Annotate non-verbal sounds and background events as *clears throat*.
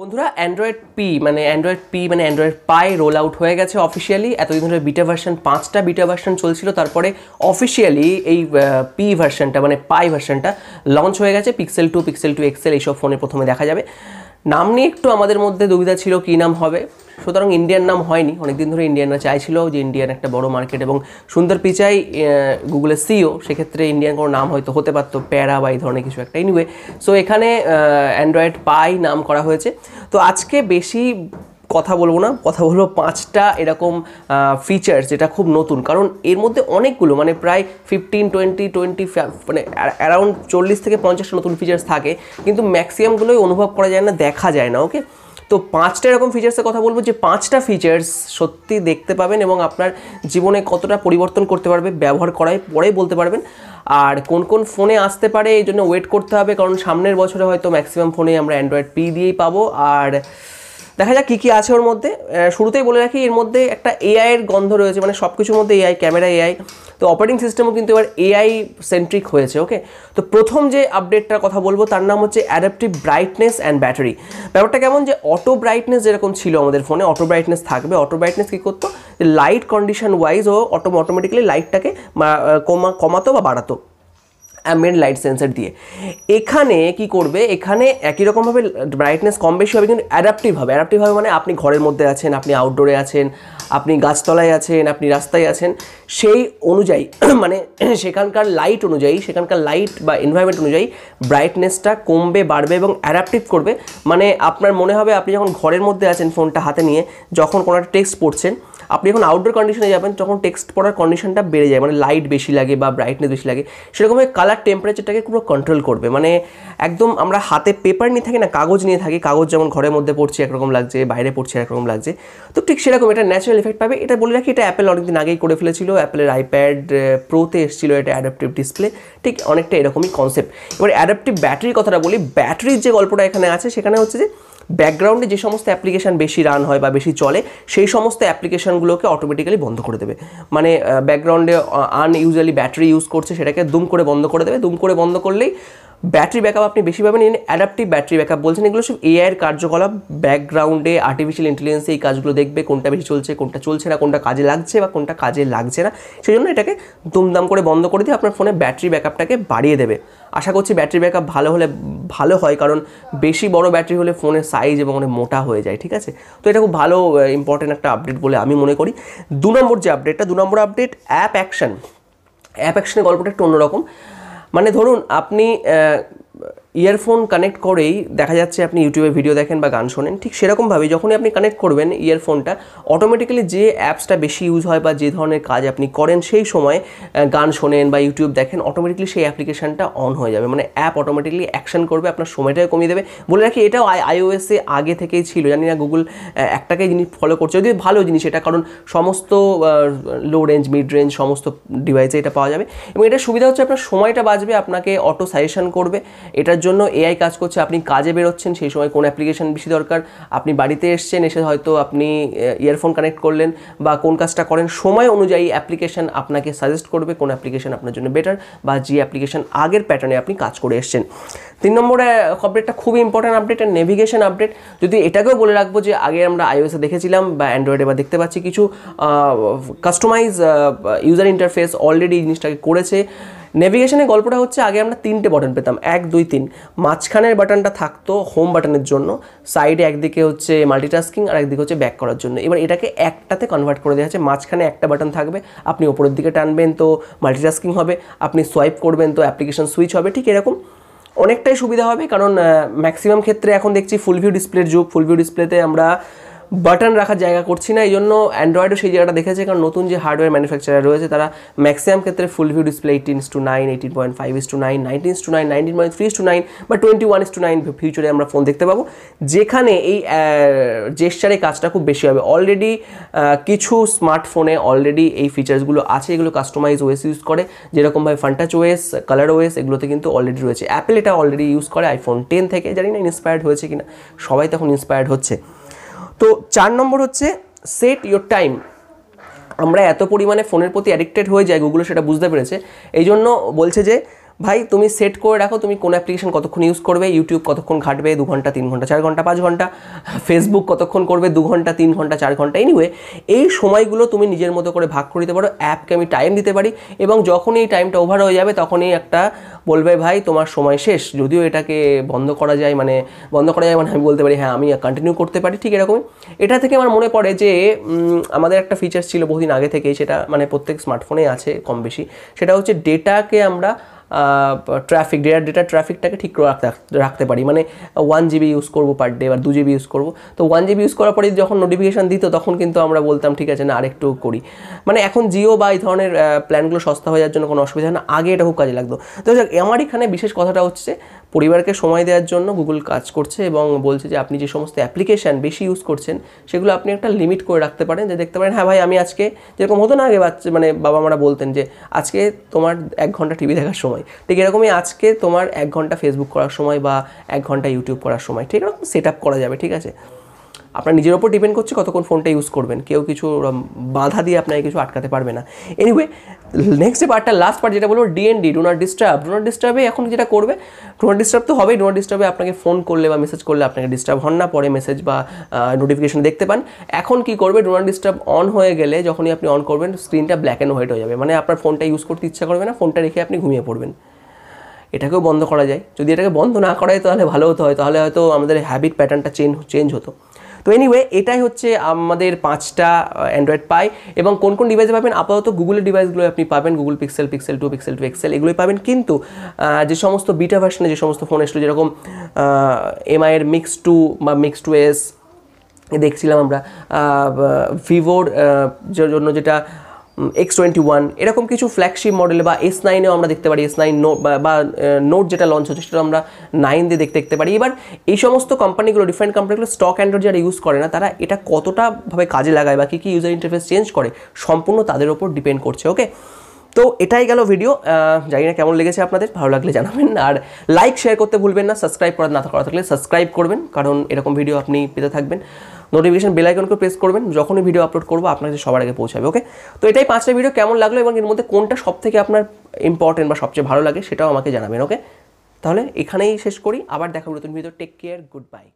বন্ধুরা Android P মানে Android P মানে অ্যান্ড্রয়েড পাই রোল আউট হয়ে গেছে অফিসিয়ালি এতদিন ধরে বিটা ভার্সন পাঁচটা বিটা ভার্সন চলছিল, তারপরে অফিসিয়ালি এই পি ভার্সনটা মানে পাই ভার্সনটা লঞ্চ হয়ে গেছে। Pixel two Pixel two XL এইসব ফোনে প্রথমে দেখা যাবে। নাম নিয়ে একটু আমাদের মধ্যে দুবিধা ছিল কী নাম হবে। সুতরাং ইন্ডিয়ান নাম হয়নি। অনেকদিন ধরে ইন্ডিয়ানরা চাইছিল যে ইন্ডিয়ান একটা বড় মার্কেট এবং সুন্দর পিচাই গুগলের সিও সেক্ষেত্রে ইন্ডিয়ান কোনো নাম হয়তো হতে পারতো, প্যারা বা এই ধরনের কিছু একটা। এনিওয়ে সো এখানে অ্যান্ড্রয়েড পাই নাম করা হয়েছে। তো আজকে বেশি কথা বলব না, কথা বলব পাঁচটা এরকম ফিচার্স যেটা খুব নতুন। কারণ এর মধ্যে অনেকগুলো মানে প্রায় ফিফটিন টোয়েন্টি টোয়েন্টি মানে অ্যারাউন্ড চল্লিশ থেকে পঞ্চাশটা নতুন ফিচার্স থাকে, কিন্তু ম্যাক্সিমামগুলোই অনুভব করা যায় না, দেখা যায় না ওকে তো পাঁচটা এরকম ফিচার্সের কথা বলব যে পাঁচটা ফিচার্স সত্যি দেখতে পাবেন এবং আপনার জীবনে কতটা পরিবর্তন করতে পারবে, ব্যবহার করায় পরে বলতে পারবেন। আর কোন কোন ফোনে আসতে পারে, এই জন্য ওয়েট করতে হবে, কারণ সামনের বছরে হয়তো ম্যাক্সিমাম ফোনে আমরা অ্যান্ড্রয়েড পি দিয়েই পাবো। আর দেখা যাক কী কী আছে ওর মধ্যে। শুরুতেই বলে রাখি, এর মধ্যে একটা এআইয়ের গন্ধ রয়েছে মানে সব কিছুর মধ্যে এআই ক্যামেরা এআই তো অপারেটিং সিস্টেমও কিন্তু এবার এআই সেন্ট্রিক হয়েছে ওকে তো প্রথম যে আপডেটটার কথা বলব, তার নাম হচ্ছে অ্যাডাপটিভ ব্রাইটনেস অ্যান্ড ব্যাটারি ব্যাপারটা কেমন যে অটো ব্রাইটনেস যেরকম ছিল আমাদের ফোনে অটো ব্রাইটনেস থাকবে। অটো ব্রাইটনেস কী করতো? লাইট কন্ডিশন ওয়াইজ ও অটো অটোমেটিক্যালি লাইটটাকে কমা, কমাতো বা বাড়াতো। অ্যাম্বিয়েন্ট লাইট সেন্সার দিয়ে। এখানে কি করবে? এখানে একই রকমভাবে ব্রাইটনেস কম বেশি হবে, কিন্তু অ্যাডাপটিভ হবে। অ্যাডাপটিভ হবে মানে আপনি ঘরের মধ্যে আছেন, আপনি আউটডোরে আছেন আপনি গাছতলায় আছেন, আপনি রাস্তায় আছেন, সেই অনুযায়ী *clears throat* মানে *clears throat* সেখানকার লাইট অনুযায়ী, সেখানকার লাইট বা এনভায়রনমেন্ট অনুযায়ী ব্রাইটনেসটা কমবে, বাড়বে এবং অ্যাডাপটিভ করবে। মানে আপনার মনে হবে আপনি যখন ঘরের মধ্যে আছেন ফোনটা হাতে নিয়ে, যখন কোনো একটা টেক্সট পড়ছেন, আপনি যখন আউটডোর কন্ডিশনে যাবেন, তখন টেক্সট পড়ার কন্ডিশনটা বেড়ে যায়। মানে লাইট বেশি লাগে বা ব্রাইটনেস বেশি লাগে সেরকমভাবে কালার টেম্পারেচারটাকে পুরো কন্ট্রোল করবে। মানে একদম আমরা হাতে পেপার নিয়ে থাকি না, কাগজ নিয়ে থাকি। কাগজ যেমন ঘরের মধ্যে পড়ছে, একরকম লাগছে, বাইরে পড়ছে, একরকম লাগছে। তো ঠিক সেরকম, এটা ন্যাচারাল এফেক্ট পাবে। এটা বলে রাখি, এটা অ্যাপেল অনেকদিন আগেই করে ফেলেছিল। অ্যাপেলের আইপ্যাড প্রোতে এসেছিল এটা অ্যাডাপটিভ ডিসপ্লে ঠিক অনেকটা এরকমই কনসেপ্ট এবার অ্যাডাপটিভ ব্যাটারির কথাটা বলি ব্যাটারির যে গল্পটা এখানে আছে, সেখানে হচ্ছে যে ব্যাকগ্রাউন্ডে যে সমস্ত অ্যাপ্লিকেশান বেশি রান হয় বা বেশি চলে, সেই সমস্ত অ্যাপ্লিকেশানগুলোকে অটোমেটিক্যালি বন্ধ করে দেবে। মানে ব্যাকগ্রাউন্ডে আনইউজুয়ালি ব্যাটারি ইউজ করছে, সেটাকে দুম করে বন্ধ করে দেবে। দুম করে বন্ধ করলেই ব্যাটারি ব্যাকআপ আপনি বেশি পাবেন অ্যাডাপটিভ ব্যাটারি ব্যাকআপ বলছেন এগুলো সব এআইয়ের কার্যকলাপ ব্যাকগ্রাউন্ডে আর্টিফিশিয়াল ইন্টেলিজেন্সে এই কাজগুলো দেখবে, কোনটা বেশি চলছে, কোনটা চলছে না, কোনটা কাজে লাগছে বা কোনটা কাজে লাগছে না। সেই জন্য এটাকে দুমদাম করে বন্ধ করে দিয়ে আপনার ফোনে ব্যাটারি ব্যাকআপটাকে বাড়িয়ে দেবে। আশা করছি ব্যাটারি ব্যাকআপ ভালো হলে ভালো হয়, কারণ বেশি বড় ব্যাটারি হলে ফোনের সাইজ এবং অনেক মোটা হয়ে যায়, ঠিক আছে? তো এটা খুব ভালো ইম্পর্টেন্ট একটা আপডেট বলে আমি মনে করি। দু নম্বর যে আপডেটটা দু number update app action app অ্যাকশনের গল্পটা একটু অন্যরকম। মানে ধরুন আপনি ইয়ারফোন কানেক্ট করেই দেখা যাচ্ছে আপনি ইউটিউবে ভিডিও দেখেন বা গান শোনেন, ঠিক সেরকমভাবেই যখনই আপনি কানেক্ট করবেন ইয়ারফোনটা অটোমেটিক্যালি যে অ্যাপসটা বেশি ইউজ হয় বা যে ধরনের কাজ আপনি করেন সেই সময় গান শোনেন বা ইউটিউব দেখেন অটোমেটিকলি সেই অ্যাপ্লিকেশানটা অন হয়ে যাবে। মানে অ্যাপ অটোমেটিকলি অ্যাকশন করবে, আপনার সময়টাকে কমিয়ে দেবে। বলে রাখি, এটাও আইওএসে আগে থেকেই ছিল। জানি না গুগল একটাকেই জিনিস ফলো করছে। যদিও ভালো জিনিস এটা, কারণ সমস্ত লো রেঞ্জ মিড রেঞ্জ সমস্ত ডিভাইসে এটা পাওয়া যাবে। এবং এটা সুবিধা হচ্ছে আপনার সময়টা বাঁচবে, আপনাকে অটো সাজেশন করবে। এটার জন্য এআই কাজ করছে, আপনি কাজে বেরোচ্ছেন, সেই সময় কোন অ্যাপ্লিকেশন বেশি দরকার, আপনি বাড়িতে এসছেন, এসে হয়তো আপনি ইয়ারফোন কানেক্ট করলেন বা কোন কাজটা করেন, সময় অনুযায়ী অ্যাপ্লিকেশন আপনাকে সাজেস্ট করবে কোন অ্যাপ্লিকেশন আপনার জন্য বেটার বা যে অ্যাপ্লিকেশন আগের প্যাটার্নে আপনি কাজ করে এসছেন। তিন নম্বরে আপডেটটা খুবই important update and navigation update যদি এটাকেও বলে রাখব যে, আগে আমরা আইওএসে দেখেছিলাম বা অ্যান্ড্রয়েডে বা দেখতে পাচ্ছি, কিছু কাস্টমাইজ ইউজার ইন্টারফেস অলরেডি জিনিসটাকে করেছে। নেভিগেশনের গল্পটা হচ্ছে, আগে আমরা তিনটে বাটন পেতাম। এক, দুই, তিন। মাঝখানের বাটনটা থাকতো হোম বাটনের জন্য সাইডে একদিকে হচ্ছে মাল্টিটাস্কিং আর একদিকে হচ্ছে ব্যাক করার জন্য। এবার এটাকে একটাতে কনভার্ট করে দেওয়া হচ্ছে মাঝখানে একটা বাটন থাকবে, আপনি ওপরের দিকে টানবেন তো মাল্টিটাস্কিং হবে, আপনি সোয়াইপ করবেন তো অ্যাপ্লিকেশন সুইচ হবে, ঠিক এরকম। অনেকটাই সুবিধা হবে, কারণ ম্যাক্সিমাম ক্ষেত্রে এখন দেখছি ফুল ভিউ ডিসপ্লের যুগ ফুল ভিউ ডিসপ্লেতে আমরা বাটন রাখার জায়গা করছি না এই জন্য অ্যান্ড্রয়েডও সেই জায়গাটা দেখেছে, কারণ নতুন যে হার্ডওয়্যার ম্যানুফ্যাকচারার রয়েছে, তারা ম্যাক্সিমাম ক্ষেত্রে full view display eighteen to nine eighteen point five is to nine nineteen to nine nineteen point three to nine বা twenty one is to nine ফিউচারে আমরা ফোন দেখতে পাবো। যেখানে এই জেস্টারে কাজটা খুব বেশি হবে। অলরেডি কিছু স্মার্টফোনে অলরেডি এই ফিচার্সগুলো আছে, এগুলো কাস্টমাইজ ওয়েস ইউজ করে। যেরকমভাবে ফান্টাচ ওয়েস কালার ওয়েস এগুলোতে কিন্তু অলরেডি রয়েছে। অ্যাপেল এটা অলরেডি ইউজ করে আইফোন টেন থেকে। জানি না ইন্সপায়ার্ড হয়েছে কিনা। সবাই তখন ইন্সপায়ার্ড হচ্ছে। তো চার নম্বর হচ্ছে সেট ইয়োর টাইম আমরা এত পরিমাণে ফোনের প্রতি অ্যাডিক্টেড হয়ে যাই গুগলে সেটা বুঝতে পেরেছে। এই জন্য বলছে যে ভাই, তুমি সেট করে রাখো, তুমি কোন অ্যাপ্লিকেশন কতক্ষণ ইউজ করবে ইউটিউব কতক্ষণ ঘাটবে, দু ঘণ্টা, তিন ঘণ্টা, চার ঘণ্টা, পাঁচ ঘণ্টা ফেসবুক কতক্ষণ করবে, দু ঘণ্টা, তিন ঘণ্টা, চার ঘণ্টা এনিওয়ে এই সময়গুলো তুমি নিজের মতো করে ভাগ করে দিতে পারো অ্যাপকে আমি টাইম দিতে পারি এবং যখনই এই টাইমটা ওভার হয়ে যাবে, তখনই একটা বলবে, ভাই, তোমার সময় শেষ। যদিও এটাকে বন্ধ করা যায় মানে বন্ধ করা যায় মানে আমি বলতে পারি হ্যাঁ আমি কন্টিনিউ করতে পারি। ঠিক এরকমই। এটা থেকে আমার মনে পড়ে যে আমাদের একটা ফিচার ছিল বহুদিন আগে থেকেই, সেটা মানে প্রত্যেক স্মার্টফোনে আছে কম বেশি। সেটা হচ্ছে ডেটাকে আমরা ট্রাফিক ডেটা ডেটা ট্রাফিকটাকে ঠিক রাখতে রাখতে পারি। মানে ওয়ান জিবি ইউজ করব পার ডে বা দু জিবি ইউজ করব। তো ওয়ান জিবি ইউজ করার পরে যখন নোটিফিকেশান দিত তখন কিন্তু আমরা বলতাম, ঠিক আছে, না, আরেকটু করি। মানে এখন জিও বা এই ধরনের প্ল্যানগুলো সস্তা হয়ে যাওয়ার জন্য কোনো অসুবিধা না। আগে এটা খুব কাজে লাগতো। তো আমার এখানে বিশেষ কথাটা হচ্ছে পরিবারকে সময় দেওয়ার জন্য গুগল কাজ করছে এবং বলছে যে আপনি যে সমস্ত অ্যাপ্লিকেশান বেশি ইউজ করছেন, সেগুলো আপনি একটা লিমিট করে রাখতে পারেন। যে দেখতে পারেন হ্যাঁ ভাই, আমি আজকে যেরকম হতো না আগে বাচ্চা মানে বাবা মারা বলতেন যে আজকে তোমার এক ঘণ্টা টিভি দেখার সময়। ঠিক এরকমই আজকে তোমার এক ঘণ্টা ফেসবুক করার সময় বা এক ঘণ্টা ইউটিউব করার সময়। ঠিক এরকম সেট করা যাবে, ঠিক আছে? আপনার নিজের ওপর ডিপেন্ড করছে কতক্ষণ ফোনটা ইউজ করবেন। কেউ কিছু বাধা দিয়ে আপনাকে কিছু আটকাতে পারবে না। এনিওয়ে নেক্সট যে পার্টটা লাস্ট পার্ট যেটা বলব DND do not disturb do not ডিস্টার্বে এখন যেটা করবে ডো নট ডিস্টার্ব তো হবেই ডো নট ডিস্টার্বে আপনাকে ফোন করলে বা মেসেজ করলে আপনাকে ডিস্টার্ব হন না, পরে মেসেজ বা নোটিফিকেশন দেখতে পান। এখন কি করবে ডো নট ডিস্টার্ব অন হয়ে গেলে যখনই আপনি অন করবেন স্ক্রিনটা ব্ল্যাক অ্যান্ড হোয়াইট হয়ে যাবে। মানে আপনার ফোনটা ইউজ করতে ইচ্ছা করবে না ফোনটা রেখে আপনি ঘুমিয়ে পড়বেন। এটাকেও বন্ধ করা যায়। যদি এটাকে বন্ধ না করা যায় তাহলে ভালো হতো হয়, তাহলে হয়তো আমাদের হ্যাবিট প্যাটার্নটা চেঞ্জ চেঞ্জ হতো। তো এনিওয়ে এটাই হচ্ছে আমাদের পাঁচটা অ্যান্ড্রয়েড পাই এবং কোন কোন ডিভাইসে পাবেন? আপাতত গুগলের ডিভাইসগুলো আপনি পাবেন। Google Pixel Pixel two Pixel two XL এগুলোই পাবেন। কিন্তু যে সমস্ত বিটা ভার্সনে যে সমস্ত ফোন এসেছিল, যেরকম এমআইয়ের মিক্স টু বা মিক্স টু এস দেখছিলাম আমরা ভিভোর জন্য যেটা এক্স টোয়েন্টি ওয়ান এরকম কিছু ফ্ল্যাগশিপ মডেলে বা এস নাইনেও আমরা দেখতে পারি এস নাইন বা নোট যেটা লঞ্চ হচ্ছে সেটা আমরা নাইন দিয়ে দেখতে দেখতে পারি। এবার এই সমস্ত কোম্পানিগুলো ডিফারেন্ট কোম্পানিগুলো স্টক অ্যান্ড্রয়েড যারা ইউজ করে না, তারা এটা কতটা ভাবে কাজে লাগায় বা কী কী ইউজার ইন্টারফেস চেঞ্জ করে, সম্পূর্ণ তাদের ওপর ডিপেন্ড করছে ওকে তো এটাই গেল ভিডিও জানি না কেমন লেগেছে আপনাদের, ভালো লাগলে জানাবেন। আর লাইক শেয়ার করতে ভুলবেন না সাবস্ক্রাইব করা না করা থাকলে সাবস্ক্রাইব করবেন, কারণ এরকম ভিডিও আপনি পেতে থাকবেন। নোটিফিকেশন বেল আইকনকে প্রেস করবেন, যখনই ভিডিও আপলোড করব আপনার সবার আগে পৌঁছাবে ওকে তো এটাই পাঁচটা ভিডিও কেমন লাগল এবং এর মধ্যে কোনটা সব থেকে আপনার ইম্পর্টেন্ট বা সবচেয়ে ভালো লাগে সেটাও আমাকে জানাবেন ওকে তাহলে এখানেই শেষ করি, আবার দেখা নতুন video take care good bye